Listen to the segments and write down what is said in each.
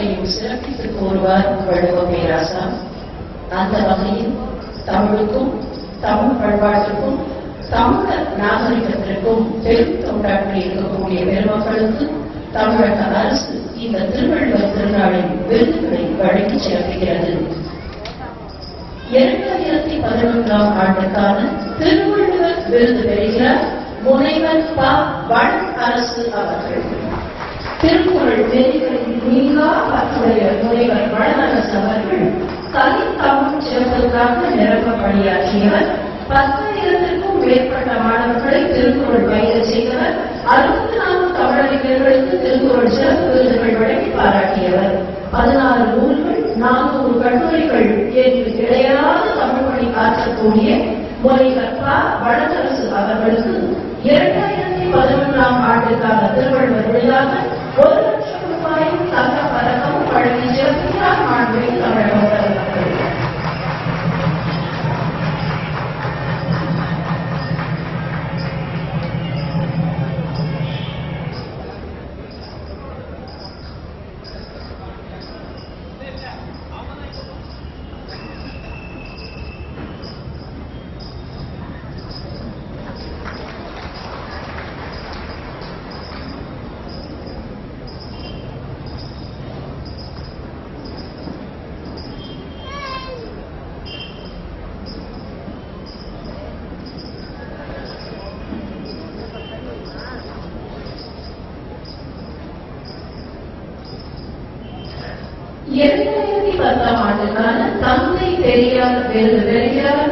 பண்பாட்டையும் சிறப்பித்து கூறுவார் வள்ளுவ பேராசா அந்த வகையில் தமிழுக்கும் தமிழ் பண்பாட்டுக்கும் தமிழர் நாகரிகத்திற்கும் பெரும் தொண்டாற்றி இருக்கக்கூடிய பெருமக்களுக்கு தமிழக அரசு இந்த திருவள்ளுவர் திருநாளின் விருதுகளை வழங்கி சிறப்பிக்கிறது. இரண்டாயிரத்தி பதினொன்றாம் ஆண்டுக்கான திருவள்ளுவர் விருது பெறுகிறார் முனைவர் ப. வட அரசு அவர்கள். திருக்குறள் நெறிகளில் நீங்கா பற்றுடைய முனைவர் அவர்கள் கலை சிறப்புக்காக நிரம்ப பணியாற்றியவர் பத்தாயிரத்திற்கும் மேற்பட்ட மாணவர்களை திருக்குறள் பயிர செய்தவர். அறுபத்தி நான்கு தமிழறிஞர்களுக்கு திருக்குறள் சிறப்பு விருதுகள் வழங்கி பாராட்டியவர். பதினாறு நூல்கள் நானூறு கட்டுரைகள் என்று இடையராத தமிழ் மொழி ஆற்றக்கூடிய முனைவர் ப. வடதரசு அவர்களுக்கு இரண்டாயிரத்தி பதினொன்றாம் ஆண்டுக்கான திருவள்ளுவர் விருதாக ஒரு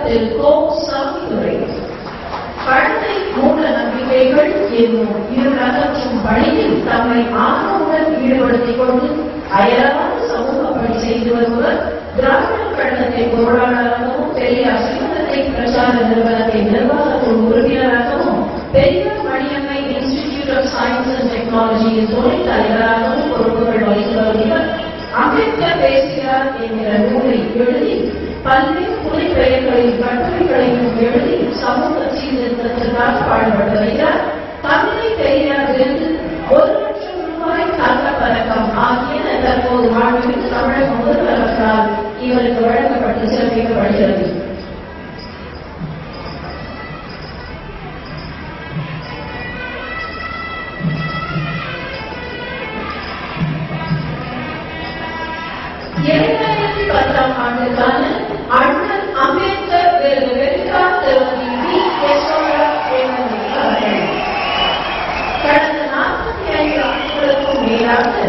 பெறுகிறார் திரு கோ சாமிதுரை பழத்தை மூட நம்பிக்கைகள் என்னும் இரு நகற்றும் பணியில் தம்மை ஆர்வமுடன் ஈடுபடுத்திக் கொண்டு அயராத சமூக பணி செய்து வருவர் திராவிட கழகத்தை பொருளாளராகவும் பெரியார் சிவகங்கை பிரச்சார நிறுவனத்தை நிர்வாகத்தின் உறுப்பினராகவும் Periyar Maniammai institute of science and டெக்னாலஜியின் துணைத் தலைவராகவும் பொறுப்புகள் வகித்து வருகிறார். அம்பேத்கர் பேசுகிறார் என்கிற நூலை எழுதி பல்வேறு துணை பெயர்களையும் கட்டுரைகளையும் எழுதி சமூக சீர்திருத்தத்திற்காக பாடுபட்டு வருகிறார் தந்தை பெரியார் விருது ஒரு லட்சம் ரூபாய் தங்க பதக்கம் ஆகியன தற்போது மாண்புமிகு தமிழக முதல்வர்களால் இவருக்கு வழங்கப்பட்டு சிறப்பிக்கப்படுகிறது இரண்டாயிரத்தி பத்தாம் ஆண்டுக்கான அண்ணல் அம்பேத்கர் விருது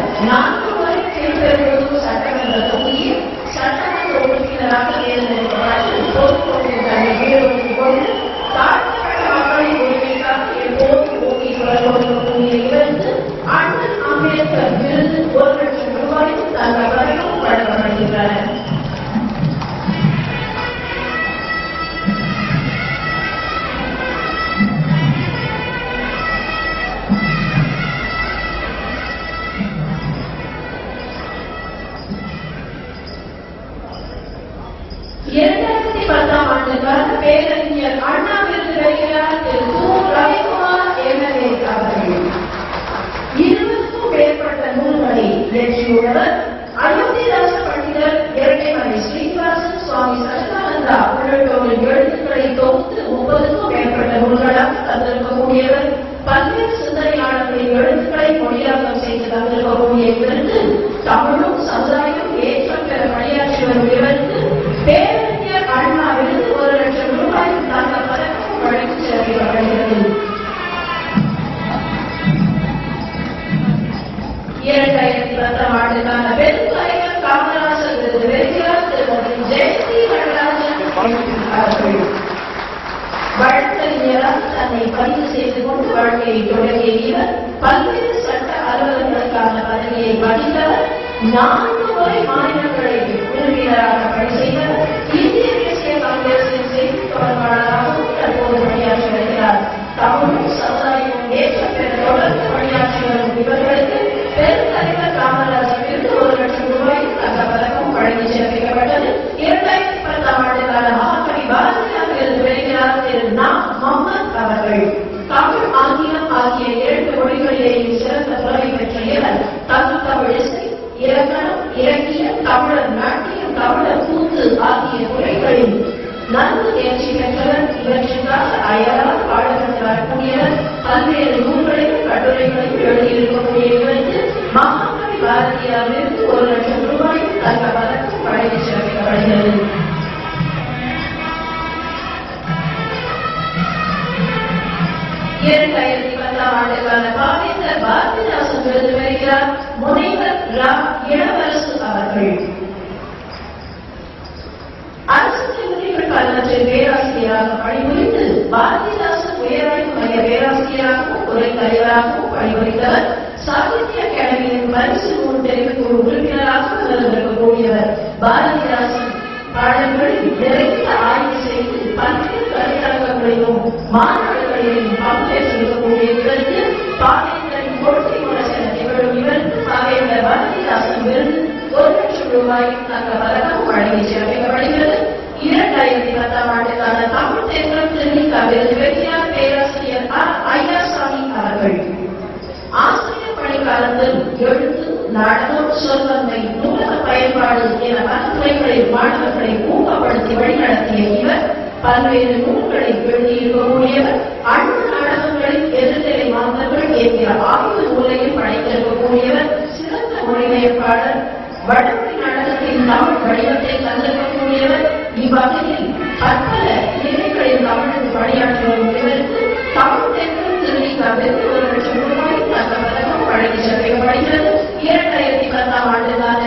இரண்டாயிரத்தி பத்தாம் ஆண்டுக்கான பேரறிஞர் அண்ணா விருது பெறுகிறார் திரு கு. ரவிக்குமார் எம்எல்ஏ அவர்கள் இருபதுக்கும் மேற்பட்ட நூல்களை இயற்றியுள்ளவர் அயோத்தி ராச பண்டிதர் இரட்டைமலை ஸ்ரீனிவாசன் சுவாமி சச்சிதானந்தா உள்ளிட்டோரின் எழுத்துக்களை தொகுத்து முப்பதுக்கும் மேற்பட்ட நூல்களாக தந்திருக்கக்கூடியவர் பல்வேறு சிந்தனையாளர்களின் எழுத்துக்களை மொழியாக்கம் செய்து தந்திருக்கக்கூடிய இவருக்கு தமிழும் சமுதாய இரண்டாயிரத்தி பத்தாம் ஆண்டுக்கான காமராஜர் விருது பெறுகிறார் திருமதி நடராஜன் அவர்கள் தன்னை பதிவு செய்து கொண்டு வாழ்க்கையை தொடங்கிய இவர் பல்வேறு சட்ட அலுவலர்களுக்கான பதவியை வகித்தவர் நான்கு முறை மாநிலங்களை உறுப்பினராக பணி செய்தவர் மொழிகள் தமிழ் ஆங்கிலம் ஆகிய இரண்டு மொழிகளிலேயும் சிறந்த புலமை பெற்றியவர் தமிழ் தமிழிசை இலக்கணம் இலக்கியம் தமிழர் நாட்டியம் தமிழர் கூத்து ஆகிய துறைகளில் நன்கு தேர்ச்சி பெற்றவர் இவற்றுக்காக அயரால் பாடல்கள் வரக்கூடியவர் பல்வேறு நூல்களையும் கட்டுரைகளையும் எழுதியிருக்கக்கூடியவருக்கு மகாத்மா பாரதியாரிலிருந்து ஒரு லட்சம் ரூபாயும் தங்க பதக்கம் வழங்கி சிறப்பிக்கப்படுகிறது பாரதிதாசன் விருது பெறுகிறார் முனைவர் ரா இளவரசு அவர்கள். அரசு கல்லூரிகள் பலவற்றில் பேராசிரியராக பணிபுரிந்து பாரதிதாசன் உயர்வழிவு மைய பேராசிரியராகவும் துறை தலைவராகவும் பணிபுரிந்தவர் சாகித்ய அகாடமியின் பரிசு நூல் தெரிவிக்கும் உறுப்பினராகவும் இருந்திருக்கக்கூடியவர் பாரதிதாசன் பாடல்களில் நிறைய ஆய்வு செய்து பல்வேறு கருத்தரங்களிலும் மாநாடுகளிலும் பங்கேற்றிருக்கக்கூடிய இவருக்கு பாவேந்தரின் அந்த பாவேந்தர் பாரதிதாசன் விருது ஒரு லட்சம் ரூபாய் தங்க பதக்கம் வழங்கி சிறப்பிக்கப்படுகிறது இரண்டாயிரத்தி பத்தாம் ஆண்டுக்கான தமிழ் தேர்தல் திருநிகா விருது பெற்றார் பேராசிரியர் ஆர் ஐயாசாமி அவர்கள் ஆசிரியர் பணிக்காலத்தில் எழுத்து நாடகம் சொல்வன்மை நூலக பயன்பாடு என பல துறைகளில் மாணவர்களை ஊக்கப்படுத்தி வழிநடத்திய இவர் பல்வேறு நூல்களை எழுதியிருக்கக்கூடியவர் அன்பு நாடகங்களில் எதிர்நிலை மாந்தர்கள் என்கிற ஆய்வு நூலையும் வடமொழி நாடகத்தின் தமிழ் வடிவத்தை தந்திருக்கக்கூடியவர் இவ்வகையில் பற்பல நிலைகளில் தமிழுக்கு பணியாற்றி இவருக்கு தமிழ் தென்றும் திருவிழா ஒரு லட்சம் ரூபாய் தங்க பதக்கம் வழங்கி இரண்டாயிரத்தி பத்தாம் ஆண்டுக்கான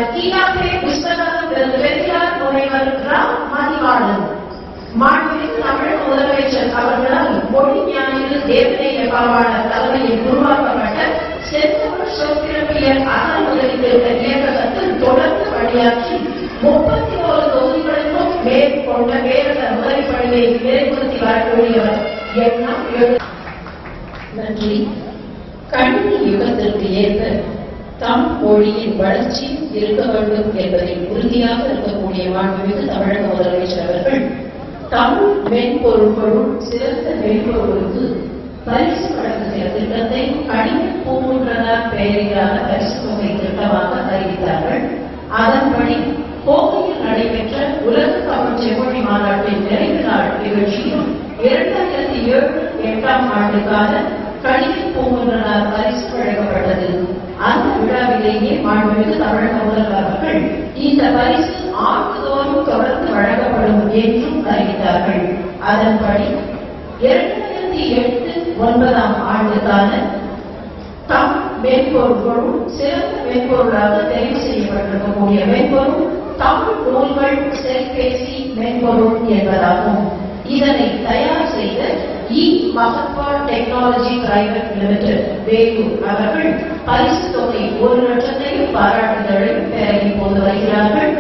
முனைவர் ராம் மதிவாளன் முதலமைச்சர் அவர்களால் மொழி ஞானியில் தேவநேய பாவாளர் தலைமையில் உருவாக்கப்பட்ட செந்தமிழ் சொற்பிறப்பியல் தொடர்ந்து முப்பத்தி ஒரு தொகுதிகளுக்கும் மேற்கொண்ட வேரத முதல் பணியை மேற்கொத்தி வரக்கூடியவர் எண்ணம் நன்றி. கணினி யுகத்திற்கு ஏற்ப தமிழ் மொழியின் வளர்ச்சி இருக்க வேண்டும் என்பதில் உறுதியாக இருக்கக்கூடிய மாண்புமிகு தமிழக முதலமைச்சர் அவர்கள் தமிழ் மென்பொருட்களும் சிறந்த மென்பொருளுக்கு பரிசு வழங்குகிற திட்டத்தை கணினி பூங்குன்றனார் பெயரிலான பரிசு தொகை திட்டமாக அறிவித்தார்கள். அதன்படி கோவையில் நடைபெற்ற உலக தமிழ் செம்மொழி மாநாட்டின் நிறைவு நாள் நிகழ்ச்சியும் இரண்டாயிரத்தி ஏழு எட்டாம் ஆண்டுக்கான கணினி பூங்குன்றனால் பரிசு வழங்கப்பட்டது. அந்த விழாவிலேயே மாண்புமிகு தமிழக முதல்வர் அவர்கள் இந்த பரிசு ஆண்டுதோறும் தொடர்ந்து வழங்கப்படும் என்றும் அறிவித்தார்கள். அதன்படி இரண்டாயிரத்தி எட்டு ஒன்பதாம் ஆண்டுக்கான தமிழ் மென்பொருள்களும் சிறந்த மென்பொருளாக தெரிவு செய்யப்பட்டிருக்கக்கூடிய மென்பொருள் தமிழ் நூல்கள் செல்பேசி மென்பொருள் என்பதாகும். இதனை தயார் செய்த E. Mahatva technology private limited Vellore. அவர்கள் பரிசு தொகை ஒரு லட்சத்தையும் பாராட்டுதலையும் பெற இப்போது வருகிறார்கள்.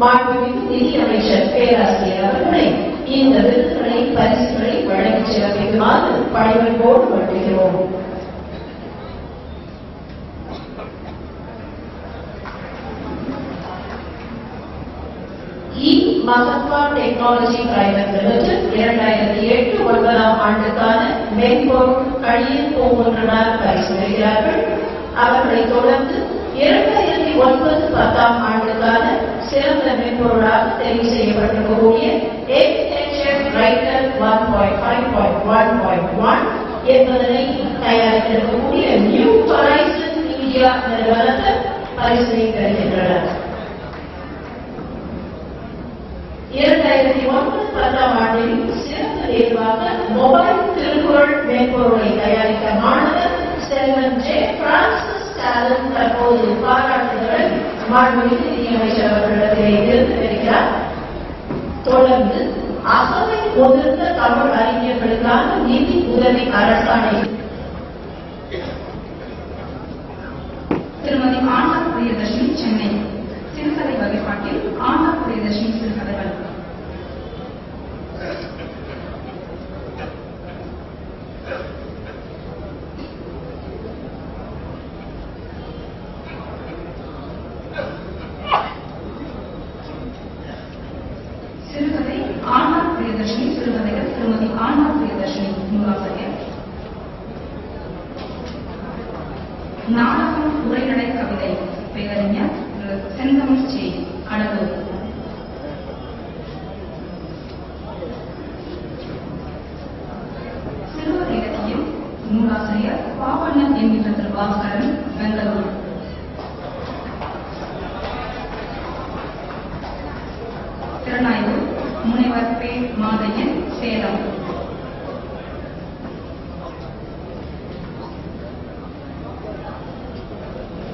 மாண்புமிகு நிதியமைச்சர் பேராசிரியர் அவர்களை இந்த விருதுகளை பரிசுகளை வழங்கி சிறப்பிக்குமாறு பணிவன்போடு வழங்குகிறோம் இ டெக்னாலஜி பிரைவேட் லிமிடெட் இரண்டாயிரத்தி எட்டு ஒன்பதாம் ஆண்டுக்கான மென்பொருள் கழியின் பூங்குன்றனார் பரிசீலிக்கிறார்கள் பெறுகிறார்கள். அவர்களை தொடர்ந்து இரண்டாயிரத்தி ஒன்பது பத்தாம் ஆண்டுக்கான சிறந்த மென்பொருளாக தெரிவு செய்யப்பட்டிருக்கக்கூடிய extension writer one point five point one point one என்பதனை தயாரித்திருக்கக்கூடிய நியூ ஹொரைசன் மீடியா நிறுவனத்தில் பரிசினை பெறுகின்றனர் இரண்டாயிரத்தி ஒன்பது பத்தாம் ஆண்டில் சிறந்த தேர்வாக மொபைல் திருக்குறள் மென்பொருளை தயாரித்த மாணவர் செல்வன் ஜே பிரான்சிஸ் ஸ்டாலின் தற்போது பாராட்டுதலை மாண்புமிகு நிதியமைச்சர் அவர்களிடத்திலே இருந்து வருகிறார் தொடர்ந்து அகவை முதிர்ந்த தமிழ் அறிஞர்களுக்கான நிதி உதவி அரசாணை திருமதி ஆனா பிரியதர்ஷினி சென்னை. சிறுகதை வகை ஆனா பிரியதர்ஷினி சிறுகதைகள் சிறுகதை ஆனா பிரியதர்ஷினி சிறுகதைகள் திருமதி ஆனா பிரியதர்ஷினி நூலாசிரியர் நாடகம் உரைநடை கவிதை பேரறிஞர் திரு செந்தமிழ் சே கடலூர் சிறுவர் இலக்கியம் நூலாசிரியர் பாவண்ணன் என்கின்ற திரு பாஸ்கரன் பெங்களூர் திறனாய்வு முனைவர் பே மாதையன் சேலம்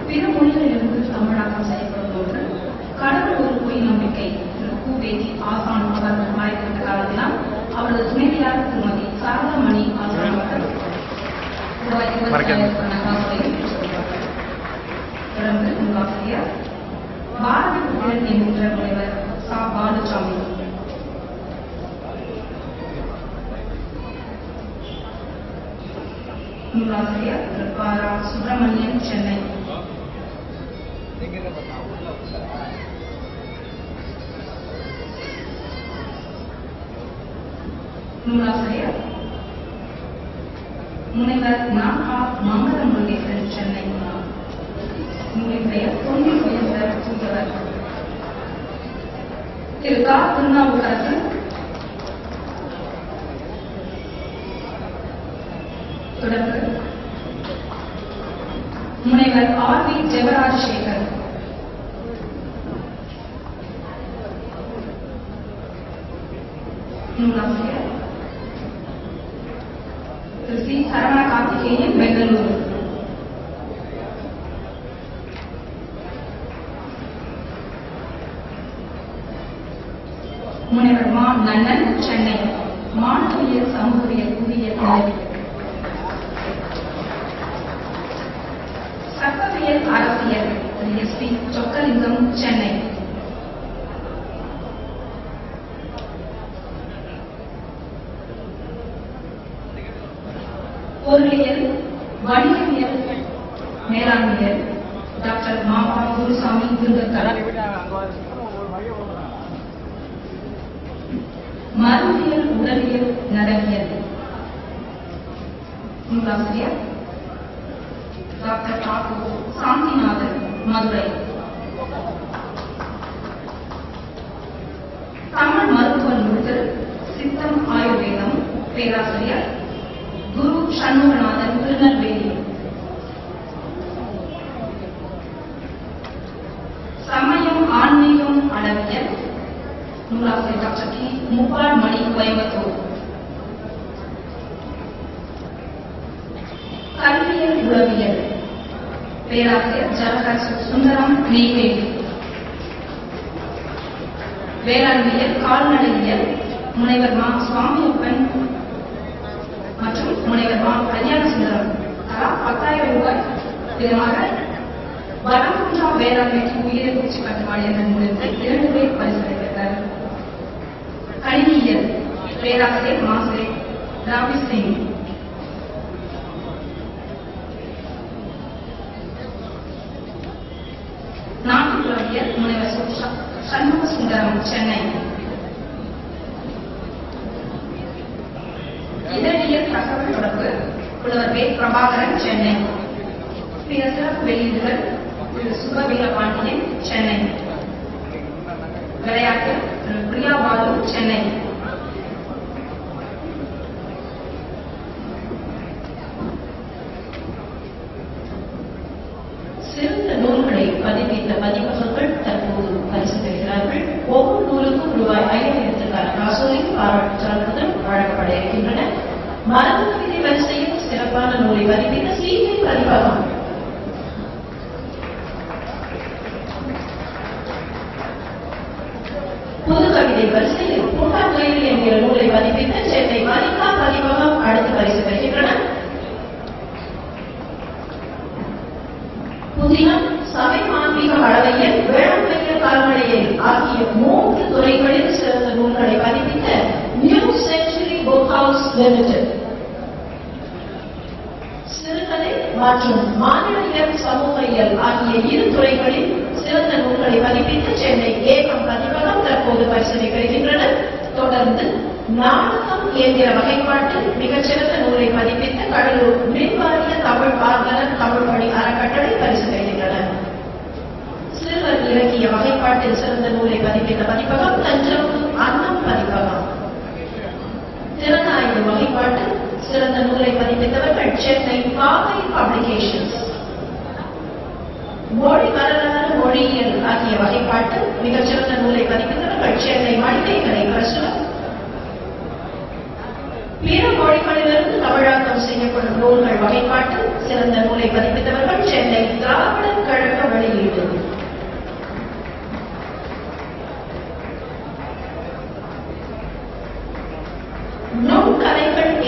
பிற மொழிகளிலிருந்து தமிழாக்கம் செய்யப்படும் ஒன்று கடவுள் ஒரு பொய் நம்பிக்கை திரு கூவேதி ஆசான் அவர்கள் மறைந்திருந்த காலத்தினால் அவரது துணைவியார் திருமதி சாரதாமணி ஆசான் அவர்கள் ரூபாய் இருபத்தாயிரத்து நகாசுரையை பெற்றுள்ளார். தொடர்ந்து நூலாசிரியர் பாரதி புத்திரன் என்கின்ற முனைவர் சா பாலுசாமி நூலாசிரியர் திரு ப. ரா. சுப்பிரமணியன் சென்னை நூலாசிரியர் முனைவர் நாகா மங்கள முருகேசன் சென்னை பெயர் திரு கா தொடர்ந்து முனைவர் ஆர் வி ஜெகராஜசேகர் நூலாசிரியர் திரு சி சரவண கார்த்திகேயன் பெங்களூரு முனைவர் மா நன்னன் சென்னை மாணவியல் சமூகவியல் புவியியல் நிலவியல் சட்டவியல் அரசியல் திரு எஸ் பி சொக்கலிங்கம் சென்னை பொருளியல் வணிகவியல் மேலாண்மையல் டாக்டர் மாமா குருசாமி திண்டுக்கல் மருந்தியல் உடலியல் நரவியல் நூலாசிரியர் டாக்டர் தாக்கூர் சாந்திநாதன் மதுரை. தமிழ் மருத்துவ நூல்கள் சித்தம் ஆயுர்வேதம் பேராசிரியர் சண்முகநாதன் திருநெல்வேலி சமயம் ஆன்மீகம் அளவியல் நூலாசிரியர் டாக்டர் டி முப்பால் மணி கோயம்புத்தூர் கல்வியல் உளவியல் பேராசிரியர் ஜவஹர் சுந்தரம் நெய்வேலி வேளாண்மையல் கால்நடையியல் முனைவர் மா சுவாமியப்பன் மற்றும் முனைவர் மா. கல்யாண சுந்தரம் தலா பத்தாயிரம் ரூபாய் இதமாக வனகுன்றா வேளாண்மைக்கு உயிரை பூச்சி கட்டுப்பாடு என்ற நூலிற்கு இரண்டு பேர் பரிசுகளை பெற்றார். கணினியியல் பேராசிரியர் மாசே ராபி சிங். நாட்டுப்புறவியல் முனைவர் சண்முக சுந்தரம் சென்னை. இதழியல் தகவல் தொடர்பு புலவர் வே. பிரபாகரன் சென்னை. பிற சிறப்பு வெளியீடுகள் திரு சுபவீர சென்னை. விளையாட்டு திரு. பிரியா பாலு சென்னை சிறந்த நூல்களை பதிப்பித்த பதிப்பகங்கள் தற்போது பரிசு பெறுகிறார்கள் ஒவ்வொரு நூலுக்கும் ரூபாய் ஐயாயிரத்துக்கான காசோலை பாராட்டு சான்றிதழ் வழங்கப்பட இருக்கின்றன மரபு கவிதை வரிசையில் சிறப்பான நூலை பதிப்பித்த சீமை பதிப்பகம் புது கவிதை வரிசையில் பூட்டாங்குயில் என்கிற நூலை பதிப்பித்த சென்னை மணிகா பதிப்பகம் அடுத்த பரிசு பெறுகின்றன புதினம் சபை ஆன்மீக அளவையல் வேளாண்மையல் கால்நடையல் ஆகிய மூன்று துறைகளில் சிறந்த நூல்களை பதிப்பித்த new century book house limited சிறுகலை மற்றும் மாநிலம் சமூக இயல் ஆகிய இரு துறைகளில் சிறந்த நூல்களை பதிப்பித்து சென்னை ஏகம் பதிப்பகம் தற்போது தற்போது பரிசனை பெறுகின்றனர். தொடர்ந்து நாடகம் இயந்திர வகைப்பாட்டில் மிகச்சிறந்த நூலை பதிப்பித்து கடலூர் மின்வாரிய தமிழ் பார்வலர் தமிழ் மொழி அறக்கட்டளை பரிசு பெறுகின்றனர் சிறுவர் இலக்கிய வகைப்பாட்டில் சிறந்த நூலை பதிப்பித்த பதிப்பகம் தஞ்சாவூர் அன்னம் பதிப்பகம். திறனாய்வு வகைப்பாட்டில் சிறந்த நூலை பதிப்பித்தவர்கள் சென்னை பாவை பப்ளிகேஷன்ஸ் மொழி வரலாறு மொழியியல் ஆகிய வகைப்பாட்டில் மிகச்சிறந்த நூலை பதிப்பித்தவர்கள் சென்னை மணிமேகலை பிரசுரம். பிற மொழிகளிலிருந்து தமிழாக்கம் செய்யப்படும் நூல்கள் வகைப்பாட்டில் சிறந்த நூலை பதிப்பித்தவர்கள் சென்னை திராவிடர் கழக வெளியீடு.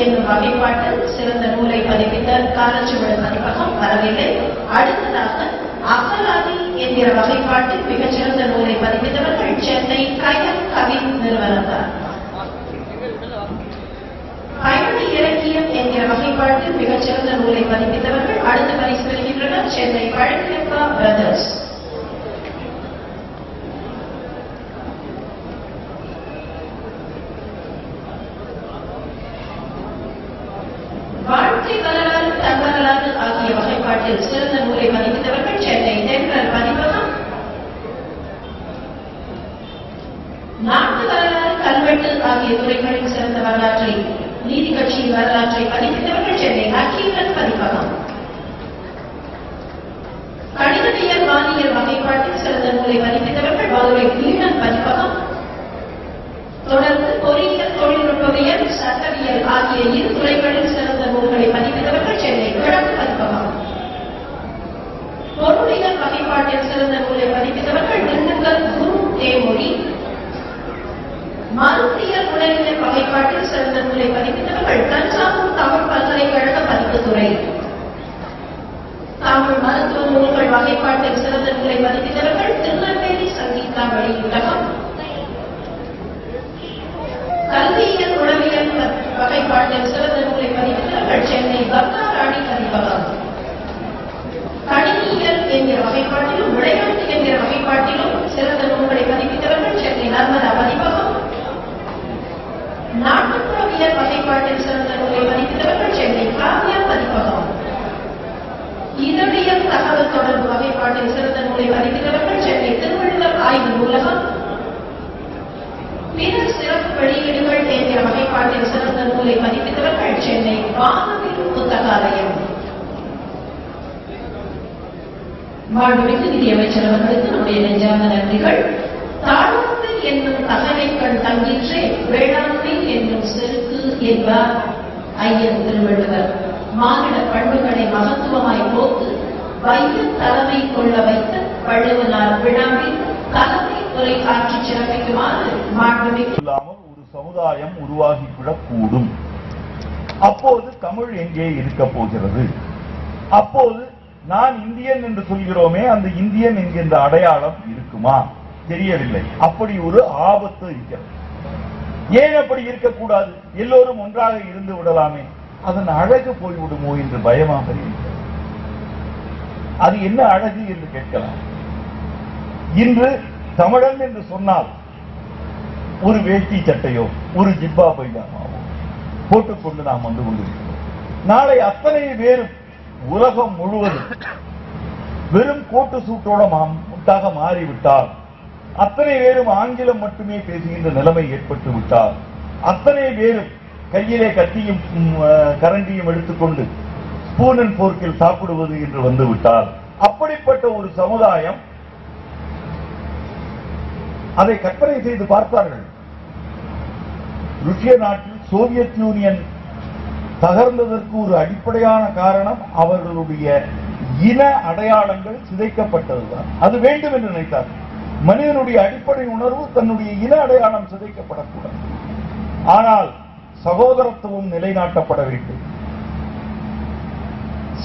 என்னும் வகைப்பாட்டில் சிறந்த நூலை பதிப்பித்த காலச்சுவடு பதிப்பகம் வரவில்லை. அடுத்ததாக அகலாதி என்கிற வகைப்பாட்டில் மிகச்சிறந்த நூலை பதிப்பித்தவர்கள் சென்னை கயல் கவி நிறுவனத்தார். பயண இலக்கியம் என்கிற வகைப்பாட்டில் மிகச்சிறந்த நூலை பதிப்பித்தவர்கள் அடுத்த பரிசு பெறுகின்றனர் சென்னை பழனியப்பா பிரதர்ஸ் வாழ்க்கை வரலாறு தன்வரலாறு ஆகிய வகைப்பாட்டில் சிறந்த நூலை பதிப்பித்தவர்கள் சென்னை தென்றல் பதிப்பகம் நாட்டு வரலாறு கல்வெட்டு ஆகிய துறைகளில் சிறந்த வரலாற்றை நீதி கட்சியின் வரலாற்றை பதிப்பித்தவர்கள் சென்னை நக்கீரன் பதிப்பகம். கணிதவியல் வானியல் வகைப்பாட்டில் சிறந்த நூலை பதிப்பித்தவர்கள் மதுரை வீணன் பதிப்பகம். தொடர்ந்து பொறியியல் தொழில்நுட்பவியல் சட்டவியல் ஆகிய இரு துறைகளில் சிறந்த நூல்களை பதிப்பித்தவர்கள் சென்னை கிழக்கு பதிப்பகம். பொருளியல் வகைப்பாட்டில் சிறந்த நூலை பதிப்பித்தவர்கள் திண்டுக்கல் குரு தேமொழி மருந்தியல் உலகியல் வகைப்பாட்டில் சிறந்த நூலை பதிப்பித்தவர்கள் தஞ்சாவூர் தமிழ் பல்கலைக்கழக பதிப்புத்துறை. தமிழ் மருத்துவ நூல்கள் வகைப்பாட்டில் சிறந்த நூலை பதிப்பித்தவர்கள் திருநெல்வேலி சங்கீதா வெளியூடகம் கல்வியியல் உளவியல் வகைப்பாட்டில் சிறந்த நூலை பதிப்பித்தவர்கள் சென்னை பக்தாராணி பதிப்பகம். கணினியியல் என்கிற வகைப்பாட்டிலும் விளையாட்டு என்கிற வகைப்பாட்டிலும் சிறந்த நூல்களை பதிப்பித்தவர்கள் சென்னை நர்மதா பதிப்பகம் நாட்டுப்புறவியல் வகைப்பாட்டில் சிறந்த நூலை பதிப்பித்தவர்கள் சென்னை காவியா பதிப்பகம் இதழியல் தகவல் தொடர்பு வகைப்பாட்டில் சிறந்த நூலை பதிப்பித்தவர்கள் சென்னை திருவள்ளுவர் ஆய்வு நூலகம் பிற சிறப்பு வெளியீடுகள் என்கிற வகைப்பாட்டில் சிறந்த நூலை பதிப்பித்தவர்கள் சென்னை வானவில் புத்தகாலயம் மாண்புமிகு நிதியமைச்சர் அவர்களுக்கு நம்முடைய நெஞ்சார்ந்த நன்றிகள். தாழ்வு என்னும் தகவைகள் தங்கிற்றே வேளாண்மை என்னும் செருக்கு என்பார் ஐயன் திருவள்ளுவர். மானிட பண்புகளை மகத்துவமாய் போக்கு வைத்து தலைமை கொள்ள வைத்த வள்ளுவனார் விழாவில் தலைமை உரை காட்சி சிறப்பிக்குமாறு மாண்புமிகு இல்லாமல் ஒரு சமுதாயம் உருவாகிவிடக்கூடும். அப்போது தமிழ் எங்கே இருக்க போகிறது? அப்போது நான் இந்தியன் என்று சொல்கிறோமே அந்த இந்தியன் என்கின்ற அடையாளம் இருக்குமா? தெரியவில்லை. அப்படி ஒரு ஆபத்து இருக்கிறது ஏன் அப்படி இருக்கக்கூடாது? எல்லோரும் ஒன்றாக இருந்து விடலாமே. அதன் அழகு போய்விடுமோ என்று பயமாக இருக்கிறது. அது என்ன அழகு என்று கேட்கலாம். இன்று தமிழன் என்று சொன்னால் ஒரு வேட்டி சட்டையோ ஒரு ஜிப்பா பைஜாமாவோ போட்டுக்கொண்டு நாம் வந்து கொண்டிருக்கிறோம். நாளை அத்தனை பேரும் உலகம் முழுவதும் வெறும் கோட்டு சூட்டோட மாட்டாக மாறிவிட்டால் அத்தனை பேரும் ஆங்கிலம் மட்டுமே பேசுகின்ற நிலைமை ஏற்பட்டு விட்டால் அத்தனை பேரும் கையிலே கத்தியும் கரண்டியும் எடுத்துக்கொண்டு ஸ்பூன் அண்ட் போர்க்கில் சாப்பிடுவது என்று வந்து விட்டால் அப்படிப்பட்ட ஒரு சமுதாயம் அதை கற்பனை செய்து பார்த்தார்கள் ருஷ்ய நாட்டில் சோவியத் யூனியன் தகர்ந்ததற்கு ஒரு அடிப்படையான காரணம் அவர்களுடைய இன அடையாளங்கள் சிதைக்கப்பட்டதுதான். அது வேண்டும் என்று நினைத்தார்கள். மனிதனுடைய அடிப்படை உணர்வு தன்னுடைய இன அடையாளம் சிதைக்கப்படக்கூடாது. ஆனால் சகோதரத்துவம் நிலைநாட்டப்பட வேண்டும்.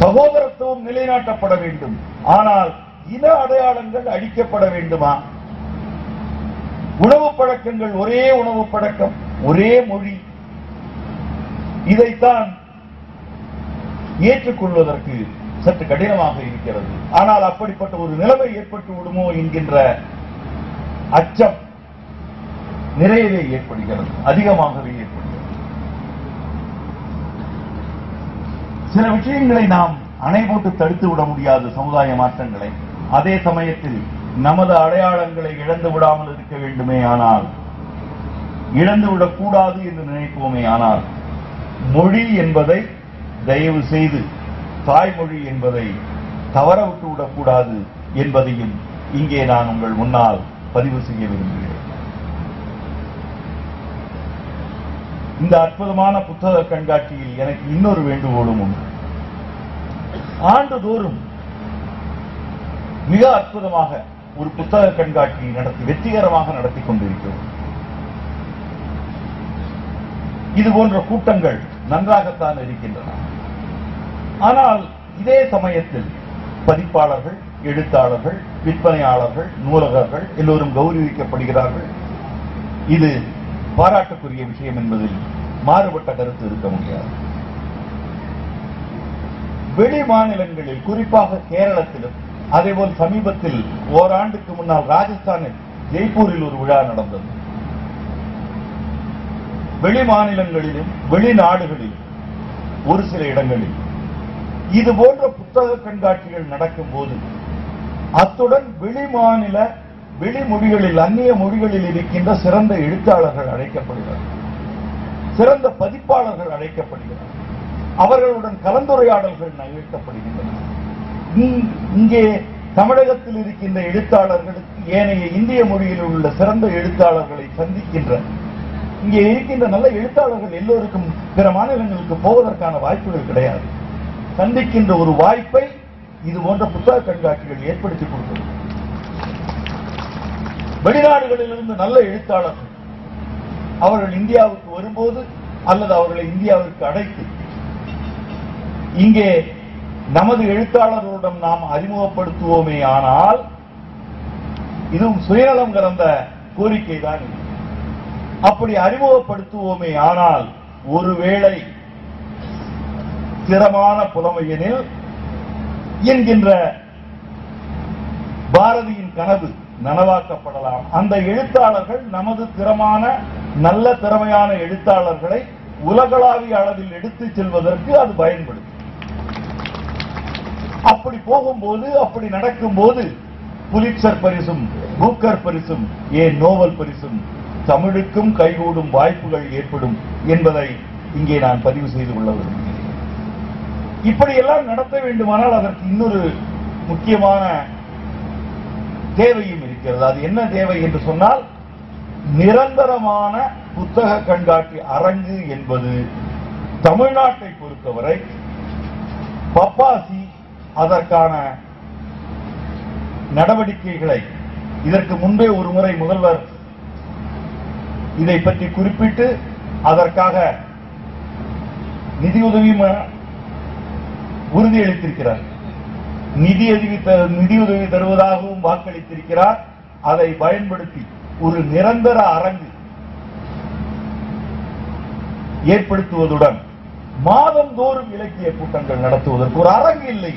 சகோதரத்துவம் நிலைநாட்டப்பட வேண்டும். ஆனால் இன அடையாளங்கள் அழிக்கப்பட வேண்டுமா? உணவு பழக்கங்கள் ஒரே உணவு பழக்கம் ஒரே மொழி. இதைத்தான் ஏற்றுக்கொள்வதற்கு சற்று கடினமாக இருக்கிறது. ஆனால் அப்படிப்பட்ட ஒரு நிலைமை ஏற்பட்டு விடுமோ என்கின்ற அச்சம் நிறையவே ஏற்படுகிறது அதிகமாகவே ஏற்படுகிறது. சில விஷயங்களை நாம் அணை போட்டு தடுத்து விட முடியாது சமுதாய மாற்றங்களை அதே சமயத்தில் நமது அடையாளங்களை இழந்து விடாமல் இருக்க வேண்டுமே ஆனால் இழந்து விடக்கூடாது என்று நினைப்போமே ஆனால் மொழி என்பதை தயவு செய்து தாய்மொழி என்பதை தவற விட்டு விடக்கூடாது என்பதையும் இங்கே நான் உங்கள் முன்னால் பதிவு செய்ய விரும்புகிறேன். இந்த அற்புதமான புத்தக கண்காட்சியில் எனக்கு இன்னொரு வேண்டுகோளும் உண்டு. ஆண்டுதோறும் மிக அற்புதமாக ஒரு புத்தக கண்காட்சி நடத்தி வெற்றிகரமாக நடத்தி கொண்டிருக்கிறோம். இது போன்ற கூட்டங்கள் நன்றாகத்தான் இருக்கின்றன. ஆனால் இதே சமயத்தில் பதிப்பாளர்கள் எழுத்தாளர்கள் விற்பனையாளர்கள் நூலகர்கள் எல்லோரும் கௌரவிக்கப்படுகிறார்கள். இது பாராட்டுக்குரிய விஷயம் என்பதில் மாறுபட்ட கருத்து இருக்க முடியாது. வெளி மாநிலங்களில் குறிப்பாக கேரளத்திலும் அதேபோல் சமீபத்தில் ஓராண்டுக்கு முன்னால் ராஜஸ்தானில் ஜெய்ப்பூரில் ஒரு விழா நடந்தது. வெளி மாநிலங்களிலும் வெளிநாடுகளிலும் ஒரு சில இடங்களில். இது போன்ற புத்தக கண்காட்சிகள் நடக்கும் போது அத்துடன் வெளி மாநில வெளி மொழிகளில் அந்நிய மொழிகளில் இருக்கின்ற சிறந்த எழுத்தாளர்கள் அழைக்கப்படுகிறார்கள் சிறந்த பதிப்பாளர்கள் அழைக்கப்படுகிறார்கள் அவர்களுடன் கலந்துரையாடல்கள் நிகழ்த்தப்படுகின்றன. இங்கே தமிழகத்தில் இருக்கின்ற எழுத்தாளர்களுக்கு ஏனைய இந்திய மொழியில் உள்ள சிறந்த எழுத்தாளர்களை சந்திக்கின்ற இங்கே இருக்கின்ற நல்ல எழுத்தாளர்கள் எல்லோருக்கும் பிற மாநிலங்களுக்கு போவதற்கான வாய்ப்புகள் கிடையாது. சந்திக்கின்ற ஒரு வாய்ப்பை இது போன்ற புத்தக கண்காட்சிகள் ஏற்படுத்தி கொடுக்கிறது வெளிநாடுகளிலிருந்து நல்ல எழுத்தாளர்கள் அவர்கள் இந்தியாவுக்கு வரும்போது அல்லது அவர்களை இந்தியாவிற்கு அழைத்து இங்கே நமது எழுத்தாளர்களுடன் நாம் அறிமுகப்படுத்துவோமே ஆனால் இதுவும் சுயநலம் கலந்த கோரிக்கை தான் அப்படி அறிமுகப்படுத்துவோமே ஆனால் ஒருவேளை ஸ்திரமான புலமையனில் என்கின்ற பாரதியின் கனவு நனவாக்கப்படலாம். அந்த எழுத்தாளர்கள் நமது திறமான நல்ல திறமையான எழுத்தாளர்களை உலகளாவிய அளவில் எடுத்துச் செல்வதற்கு அது பயன்படும் அப்படி போகும்போது அப்படி நடக்கும்போது புலிட்சர் பரிசும் பூக்கர் பரிசும் ஏன் நோவல் பரிசும் தமிழுக்கும் கைகூடும் வாய்ப்புகள் ஏற்படும் என்பதை இங்கே நான் பதிவு செய்து கொள்ள விரும்புகிறேன். இப்படியெல்லாம் நடத்த வேண்டுமானால் அதற்கு இன்னொரு முக்கியமான தேவையும் இருக்கிறது. அது என்ன தேவை என்று சொன்னால் நிரந்தரமான புத்தக கண்காட்சி அரங்கு என்பது தமிழ்நாட்டை பொறுத்தவரை பப்பாசி அதற்கான நடவடிக்கைகளை இதற்கு முன்பே ஒரு முறை முதல்வர் இதை பற்றி குறிப்பிட்டு அதற்காக நிதியுதவி ம- உறுதியளித்திருக்கிறார் நிதியுதவி நிதியுதவி தருவதாகவும் வாக்களித்திருக்கிறார். அதை பயன்படுத்தி ஒரு நிரந்தர அரங்கு ஏற்படுத்துவதுடன் மாதந்தோறும் இலக்கிய கூட்டங்கள் நடத்துவதற்கு ஒரு அரங்கு இல்லை.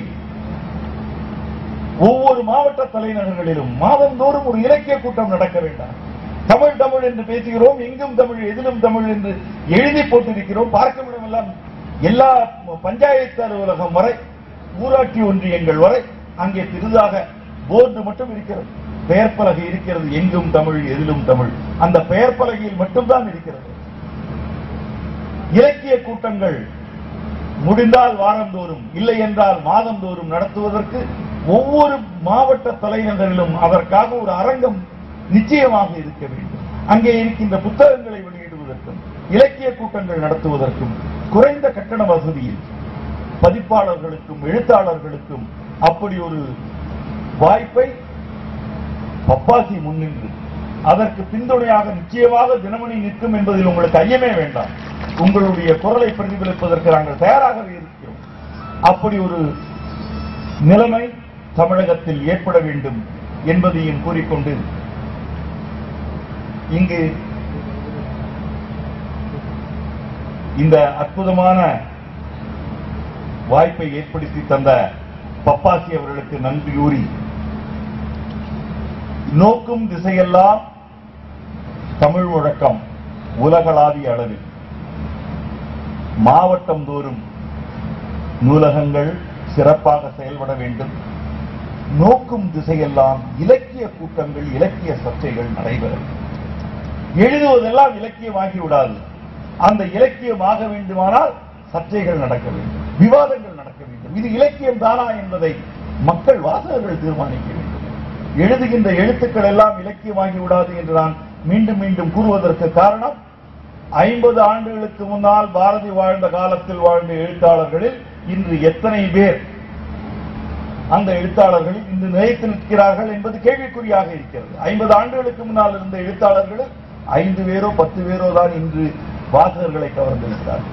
ஒவ்வொரு மாவட்ட தலைநகர்களிலும் மாதந்தோறும் ஒரு இலக்கிய கூட்டம் நடக்க வேண்டாம். தமிழ் தமிழ் என்று பேசுகிறோம் எங்கும் தமிழ் எதிலும் தமிழ் என்று எழுதி போட்டிருக்கிறோம் பார்க்கும் இடமெல்லாம் எல்லா பஞ்சாயத்து அலுவலகம் வரை ஊராட்சி ஒன்றியங்கள் வரை அங்கே பெரிதாக போர்டு மட்டும் இருக்கிறது. பெயர் பலகை இருக்கிறது. எங்கும் தமிழ் எதிலும் தமிழ். அந்த பெயர் பலகையில் மட்டும்தான் இருக்கிறது. இலக்கிய கூட்டங்கள் முடிந்தால் வாரந்தோறும் இல்லை என்றால் மாதந்தோறும் நடத்துவதற்கு ஒவ்வொரு மாவட்ட தலைநகரிலும் அதற்காக ஒரு அரங்கம் நிச்சயமாக இருக்க வேண்டும். அங்கே இருக்கின்ற புத்தகங்களை வெளியிடுவதற்கும் இலக்கிய கூட்டங்கள் நடத்துவதற்கும் குறைந்த கட்டண வசதியில் பதிப்பாளர்களுக்கும் எழுத்தாளர்களுக்கும் அப்படி ஒரு வாய்ப்பை பப்பாசி முன்னின்று அதற்கு பின்துணையாக நிச்சயமாக தினமணி நிற்கும் என்பதில் உங்களுக்கு ஐயமே வேண்டாம். உங்களுடைய குரலை பிரதிபலிப்பதற்கு நாங்கள் தயாராகவே இருக்கிறோம். அப்படி ஒரு நிலைமை தமிழகத்தில் ஏற்பட வேண்டும் என்பதையும் கூறிக்கொண்டு இங்கு இந்த அற்புதமான வாய்ப்பை ஏற்படுத்தி தந்த பப்பாசி அவர்களுக்கு நன்றி கூறி நோக்கும் திசையெல்லாம் தமிழ் முழக்கம் உலகளாவிய அளவில். மாவட்டம் தோறும் நூலகங்கள் சிறப்பாக செயல்பட வேண்டும். நோக்கும் திசையெல்லாம் இலக்கிய கூட்டங்கள் இலக்கிய சர்ச்சைகள் நடைபெறும். எழுதுவதெல்லாம் இலக்கியமாகி விடாது அந்த இலக்கியம் ஆக வேண்டுமானால் சர்ச்சைகள் நடக்க வேண்டும் விவாதங்கள் நடக்க வேண்டும். இது இலக்கியம் தானா என்பதை மக்கள் வாசகர்கள் தீர்மானிக்க வேண்டும். எழுதுகின்ற எழுத்துக்கள் எல்லாம் இலக்கியமாகி விடாது என்று நான் மீண்டும் மீண்டும் கூறுவதற்கு காரணம் ஐம்பது ஆண்டுகளுக்கு முன்னால் பாரதி வாழ்ந்த காலத்தில் வாழ்ந்த எழுத்தாளர்களில் இன்று எத்தனை பேர் அந்த எழுத்தாளர்கள் இன்று நிலைத்து நிற்கிறார்கள் என்பது கேள்விக்குறியாக இருக்கிறது. ஐம்பது ஆண்டுகளுக்கு முன்னால் இருந்த எழுத்தாளர்கள் ஐந்து பேரோ பத்து பேரோ தான் இன்று வாசகர்களை கவர்ந்திருக்கிறார்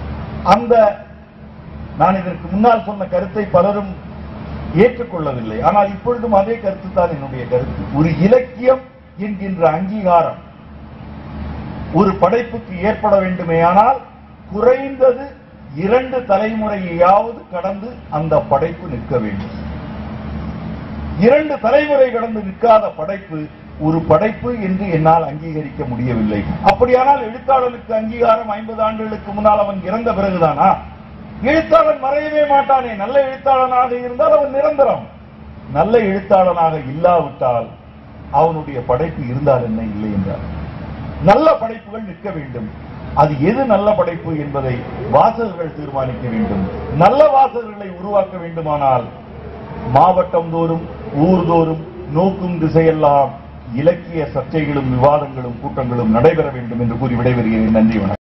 அந்த நான் இதற்கு முன்னால் சொன்ன கருத்தை பலரும் ஏற்றுக்கொள்ளவில்லை. ஆனால் இப்பொழுதும் அதே கருத்து தான் என்னுடைய கருத்து. ஒரு இலக்கியம் என்கின்ற அங்கீகாரம் ஒரு படைப்புக்கு ஏற்பட வேண்டுமேயானால் குறைந்தது இரண்டு தலைமுறையாவது கடந்து அந்த படைப்பு நிற்க வேண்டும். இரண்டு தலைமுறை கடந்து நிற்காத படைப்பு ஒரு படைப்பு என்று என்னால் அங்கீகரிக்க முடியவில்லை. அப்படியானால் எழுத்தாளனுக்கு அங்கீகாரம் ஐம்பது ஆண்டுகளுக்கு முன்னால் அவன் இறந்த பிறகுதானா? எழுத்தாளன் மறையவே மாட்டானே. நல்ல எழுத்தாளனாக இருந்தால் அவன் நிரந்தரம். நல்ல எழுத்தாளனாக இல்லாவிட்டால் அவனுடைய படைப்பு இருந்தால் என்ன? இல்லை என்றார். நல்ல படைப்புகள் நிற்க வேண்டும். அது எது நல்ல படைப்பு என்பதை வாசகர்கள் தீர்மானிக்க வேண்டும். நல்ல வாசகர்களை உருவாக்க வேண்டுமானால் மாவட்டம் தோறும் ஊர்தோறும் நோக்கும் திசையெல்லாம் இலக்கிய சர்ச்சைகளும் விவாதங்களும் கூட்டங்களும் நடைபெற வேண்டும் என்று கூறி விடைபெறுகிறேன். நன்றி வணக்கம்.